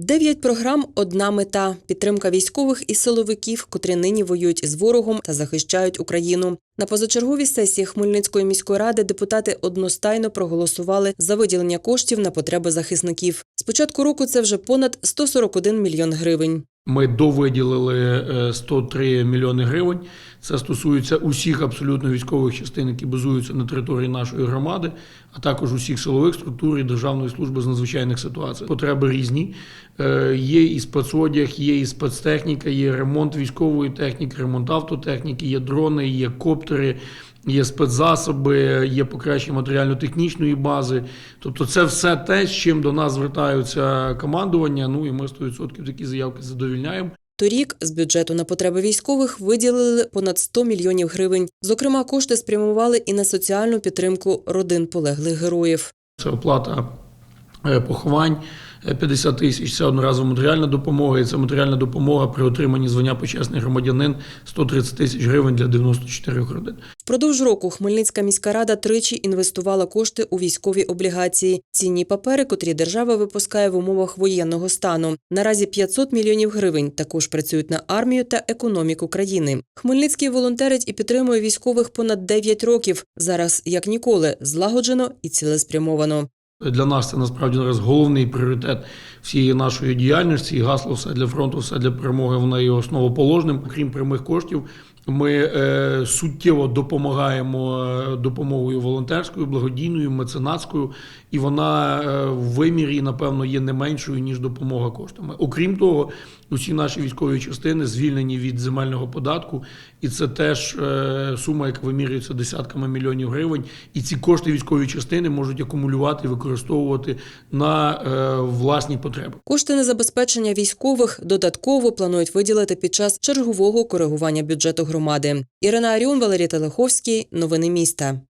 Дев'ять програм одна мета підтримка військових і силовиків, котрі нині воюють із ворогом та захищають Україну. На позачерговій сесії Хмельницької міської ради депутати одностайно проголосували за виділення коштів на потреби захисників. З початку року це вже понад 141 мільйон гривень. Ми довиділили е, 103 мільйони гривень. Це стосується усіх абсолютно військових частин, які базуються на території нашої громади, а також усіх силових структур і Державної служби з надзвичайних ситуацій. Потреби різні. Е, Є і спецодяг, є і спецтехніка, є ремонт військової техніки, ремонт автотехніки, є дрони, є коптери. Є спецзасоби, є покращення матеріально-технічної бази. Тобто, це все те, з чим до нас звертаються командування. Ну і ми 100% такі заявки задовільняємо. Торік з бюджету на потреби військових виділили понад 100 мільйонів гривень. Зокрема, кошти спрямували і на соціальну підтримку родин полеглих героїв. Це оплата поховань е, 50 тисяч. Це одноразова матеріальна допомога. І це матеріальна допомога при отриманні звання почесний громадянин 130 тисяч гривень для 94 родин. Впродовж року Хмельницька міська рада тричі інвестувала кошти у військові облігації, цінні папери, котрі держава випускає в умовах воєнного стану. Наразі 500 мільйонів гривень також працюють на армію та економіку країни. Хмельницький волонтерить і підтримує військових понад 9 років. Зараз як ніколи злагоджено і цілеспрямовано. Для нас це насправді зараз головний пріоритет всієї нашої діяльності. І гасло все для фронту, все для перемоги. Воно є основоположним. Крім прямих коштів, ми е, суттєво допомагаємо е, допомогою волонтерською, благодійною, меценатською, і вона е, в вимірі, напевно, є не меншою ніж допомога коштами. Окрім того, усі наші військові частини звільнені від земельного податку, і це теж е, сума, яка вимірюється десятками мільйонів гривень. І ці кошти військові частини можуть акумулювати і використовувати на е, власні потреби. Кошти на забезпечення військових додатково планують виділити під час чергового коригування бюджету громади. Ірина Аріон, Валерій Телеховський. Новини міста.